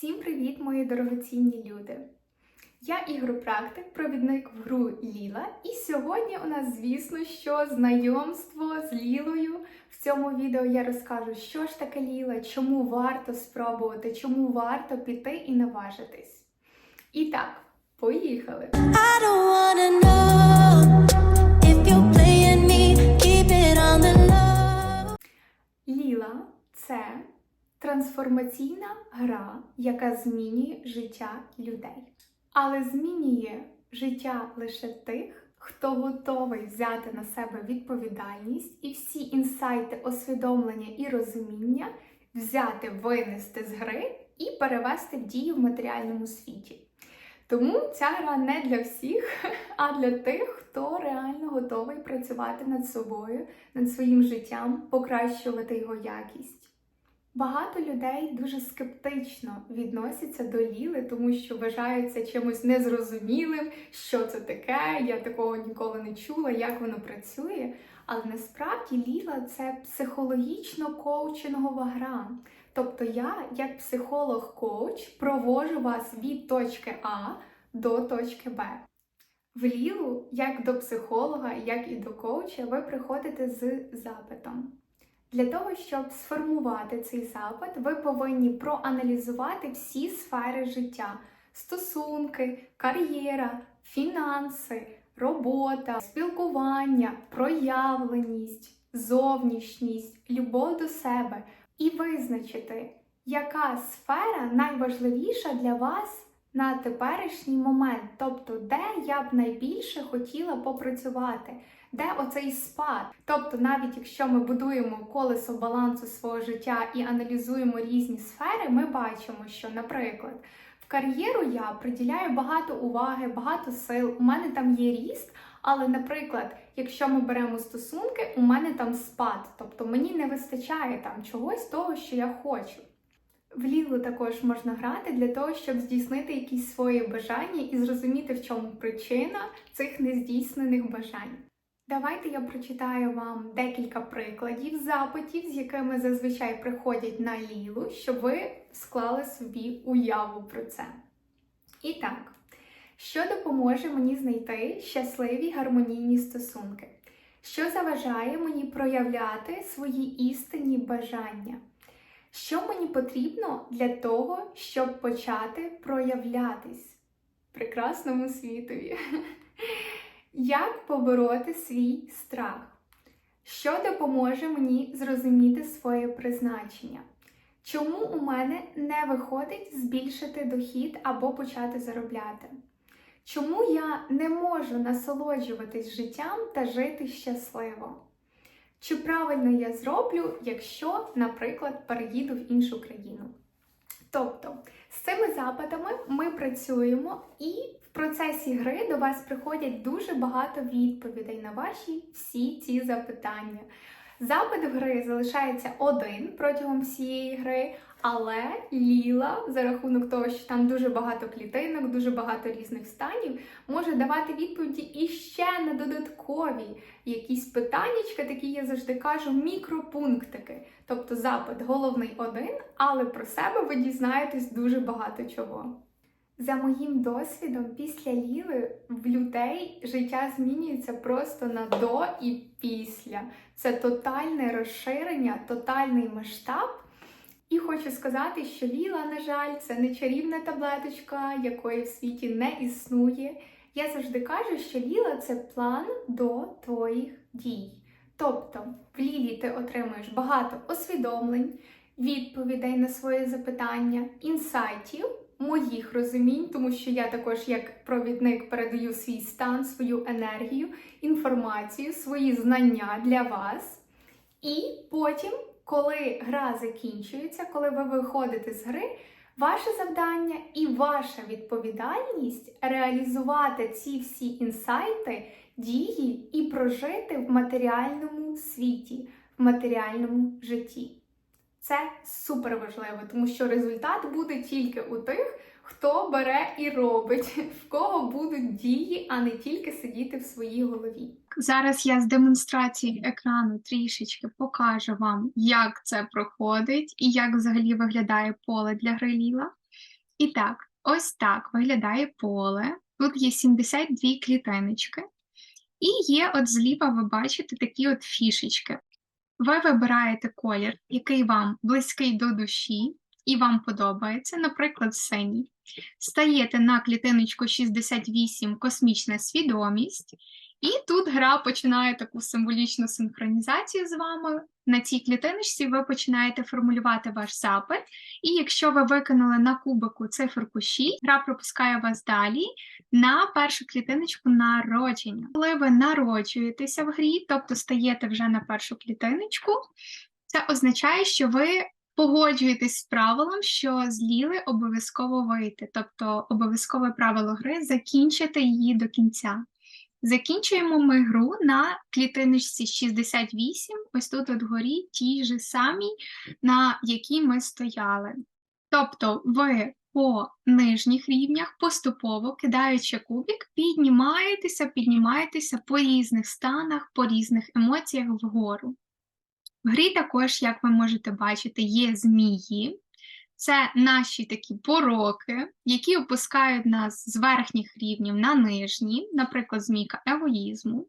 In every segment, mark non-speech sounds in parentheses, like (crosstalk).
Всім привіт, мої дорогоцінні люди! Я ігропрактик, провідник в гру Ліла, і сьогодні у нас, звісно, що знайомство з Лілою. В цьому відео я розкажу, що ж таке Ліла, чому варто спробувати, чому варто піти і наважитись. І так, поїхали! Гра, яка змінює життя людей. Але змінює життя лише тих, хто готовий взяти на себе відповідальність і всі інсайти, освідомлення і розуміння взяти, винести з гри і перевести в дію в матеріальному світі. Тому ця гра не для всіх, (laughs) а для тих, хто реально готовий працювати над собою, над своїм життям, покращувати його якість. Багато людей дуже скептично відносяться до Ліли, тому що вважаються чимось незрозумілим, що це таке, я такого ніколи не чула, як воно працює. Але насправді Ліла це психологічно-коучингова гра. Тобто я, як психолог-коуч, провожу вас від точки А до точки Б. В Лілу, як до психолога, як і до коуча, ви приходите з запитом. Для того, щоб сформувати цей запит, ви повинні проаналізувати всі сфери життя: стосунки, кар'єра, фінанси, робота, спілкування, проявленість, зовнішність, любов до себе. І визначити, яка сфера найважливіша для вас на теперішній момент, тобто де я б найбільше хотіла попрацювати. Де оцей спад? Тобто, навіть якщо ми будуємо колесо балансу свого життя і аналізуємо різні сфери, ми бачимо, що, наприклад, в кар'єру я приділяю багато уваги, багато сил, у мене там є ріст, але, наприклад, якщо ми беремо стосунки, у мене там спад, тобто мені не вистачає там чогось того, що я хочу. В лілу також можна грати для того, щоб здійснити якісь свої бажання і зрозуміти, в чому причина цих нездійснених бажань. Давайте я прочитаю вам декілька прикладів запитів, з якими зазвичай приходять на лілу, щоб ви склали собі уяву про це. І так, що допоможе мені знайти щасливі гармонійні стосунки? Що заважає мені проявляти свої істинні бажання? Що мені потрібно для того, щоб почати проявлятись прекрасному світові? (laughs) Як побороти свій страх? Що допоможе мені зрозуміти своє призначення? Чому у мене не виходить збільшити дохід або почати заробляти? Чому я не можу насолоджуватись життям та жити щасливо? Чи правильно я зроблю, якщо, наприклад, переїду в іншу країну? Тобто, з цими запитами ми працюємо і в процесі гри до вас приходять дуже багато відповідей на ваші всі ці запитання. Запит в гри залишається один протягом всієї гри, але Ліла, за рахунок того, що там дуже багато клітинок, дуже багато різних станів, може давати відповіді іще на додаткові якісь питаннячка, такі я завжди кажу, мікропунктики. Тобто запит головний один, але про себе ви дізнаєтесь дуже багато чого. За моїм досвідом, після Ліли в людей життя змінюється просто на до і після. Це тотальне розширення, тотальний масштаб. І хочу сказати, що Ліла, на жаль, це не чарівна таблеточка, якої в світі не існує. Я завжди кажу, що Ліла це план до твоїх дій. Тобто в Лілі ти отримуєш багато освідомлень, відповідей на свої запитання, інсайтів, моїх розумінь, тому що я також як провідник передаю свій стан, свою енергію, інформацію, свої знання для вас. І потім, коли гра закінчується, коли ви виходите з гри, ваше завдання і ваша відповідальність реалізувати ці всі інсайти, дії і прожити в матеріальному світі, в матеріальному житті. Це супер важливо, тому що результат буде тільки у тих, хто бере і робить, в кого будуть дії, а не тільки сидіти в своїй голові. Зараз я з демонстрації екрану трішечки покажу вам, як це проходить і як взагалі виглядає поле для гриліла. І так, ось так виглядає поле. Тут є 72 клітиночки. І є от зліва, ви бачите, такі от фішечки. Ви вибираєте колір, який вам близький до душі і вам подобається, наприклад, синій. Стаєте на клітиночку 68 космічна свідомість. І тут гра починає таку символічну синхронізацію з вами. На цій клітиночці ви починаєте формулювати ваш запит. І якщо ви виконали на кубику циферку 6, гра пропускає вас далі на першу клітиночку народження. Коли ви народжуєтеся в грі, тобто стаєте вже на першу клітиночку, це означає, що ви погоджуєтесь з правилом, що з Ліли обов'язково вийти, тобто обов'язкове правило гри закінчити її до кінця. Закінчуємо ми гру на клітиночці 68, ось тут от вгорі, тій же самій, на якій ми стояли. Тобто ви по нижніх рівнях поступово, кидаючи кубик, піднімаєтеся, піднімаєтеся по різних станах, по різних емоціях вгору. В грі також, як ви можете бачити, є змії. Це наші такі пороки, які опускають нас з верхніх рівнів на нижні, наприклад, змійка егоїзму.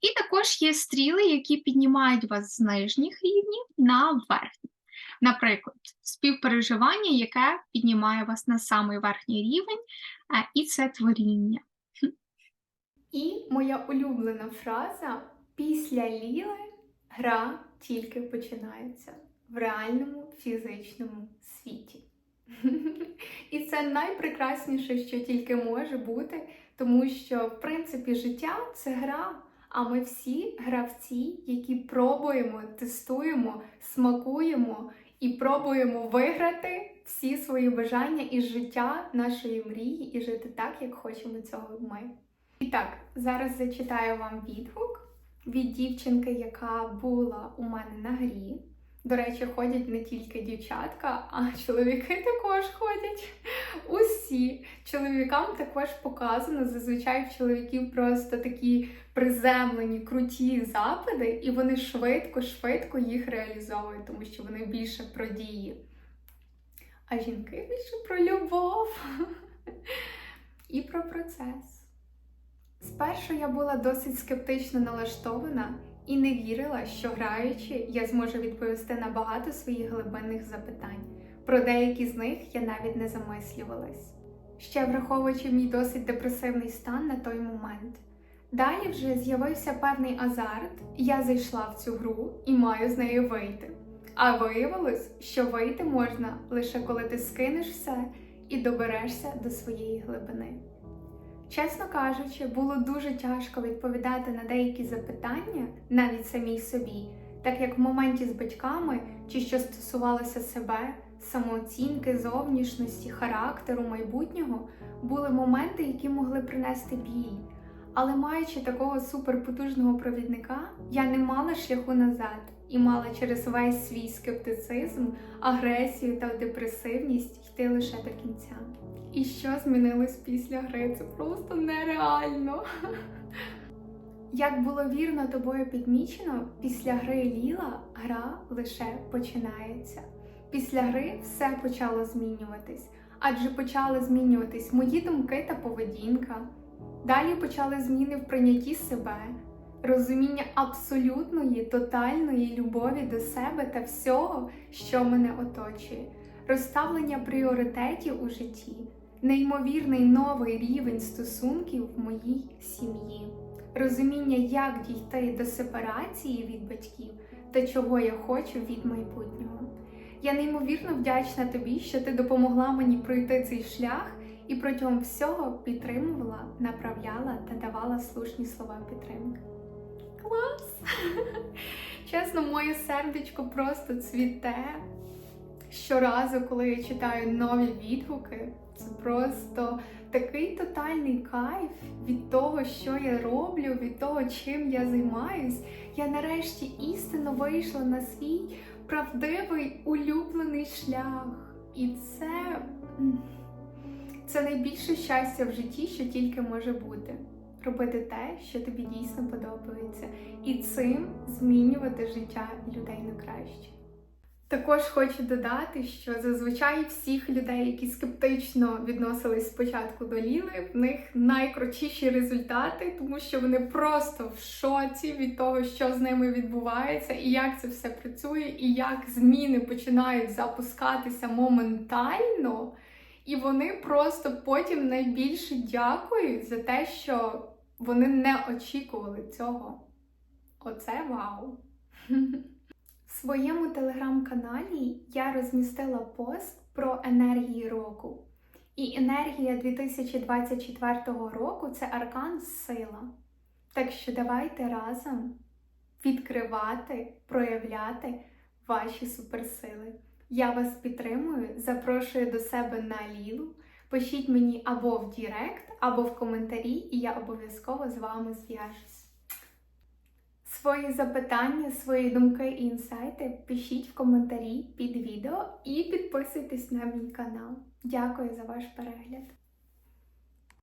І також є стріли, які піднімають вас з нижніх рівнів на верхні. Наприклад, співпереживання, яке піднімає вас на самий верхній рівень, е, і це творіння. І моя улюблена фраза: після ліли гра тільки починається в реальному фізичному світі. (laughs) І це найпрекрасніше, що тільки може бути, тому що, в принципі, життя це гра. А ми всі гравці, які пробуємо, тестуємо, смакуємо і пробуємо виграти всі свої бажання із життя нашої мрії і жити так, як хочемо цього ми. І так, зараз зачитаю вам відгук від дівчинки, яка була у мене на грі. До речі, ходять не тільки дівчатка, а чоловіки також ходять. Усі чоловікам також показано. Зазвичай в чоловіків просто такі приземлені, круті запити, і вони швидко-швидко їх реалізовують, тому що вони більше про дії. А жінки більше про любов і про процес. Спершу я була досить скептично налаштована і не вірила, що граючи, я зможу відповісти на багато своїх глибинних запитань. Про деякі з них я навіть не замислювалась. Ще враховуючи мій досить депресивний стан на той момент. Далі вже з'явився певний азарт, я зайшла в цю гру і маю з нею вийти. А виявилось, що вийти можна лише коли ти скинеш все і доберешся до своєї глибини. Чесно кажучи, було дуже тяжко відповідати на деякі запитання, навіть самій собі, так як в моменті з батьками, чи що стосувалося себе, самооцінки, зовнішності, характеру, майбутнього, були моменти, які могли принести біль. Але маючи такого суперпотужного провідника, я не мала шляху назад і мала через весь свій скептицизм, агресію та депресивність йти лише до кінця. І що змінилось після гри? Це просто нереально. (laughs) Як було вірно тобою підмічено, після гри Ліла гра лише починається. Після гри все почало змінюватись, адже почали змінюватись мої думки та поведінка. Далі почали зміни в прийнятті себе, розуміння абсолютної, тотальної любові до себе та всього, що мене оточує, розставлення пріоритетів у житті, неймовірний новий рівень стосунків в моїй сім'ї, розуміння, як дійти до сепарації від батьків та чого я хочу від майбутнього. Я неймовірно вдячна тобі, що ти допомогла мені пройти цей шлях і протягом всього підтримувала, направляла та давала слушні слова підтримки. Клас! Чесно, моє сердечко просто цвіте. Щоразу, коли я читаю нові відгуки, це просто такий тотальний кайф від того, що я роблю, від того, чим я займаюсь. Я нарешті істинно вийшла на свій правдивий улюблений шлях. І це. Це найбільше щастя в житті, що тільки може бути. Робити те, що тобі дійсно подобається, і цим змінювати життя людей на краще. Також хочу додати, що зазвичай всіх людей, які скептично відносились спочатку до Ліли, в них найкрутіші результати, тому що вони просто в шоці від того, що з ними відбувається, і як це все працює, і як зміни починають запускатися моментально. І вони просто потім найбільше дякують за те, що вони не очікували цього. Оце вау! В своєму телеграм-каналі я розмістила пост про енергії року. І енергія 2024 року це аркан сила. Так що давайте разом відкривати, проявляти ваші суперсили. Я вас підтримую, запрошую до себе на Лілу. Пишіть мені або в Дірект, або в коментарі, і я обов'язково з вами зв'яжусь. Свої запитання, свої думки і інсайти пишіть в коментарі під відео і підписуйтесь на мій канал. Дякую за ваш перегляд.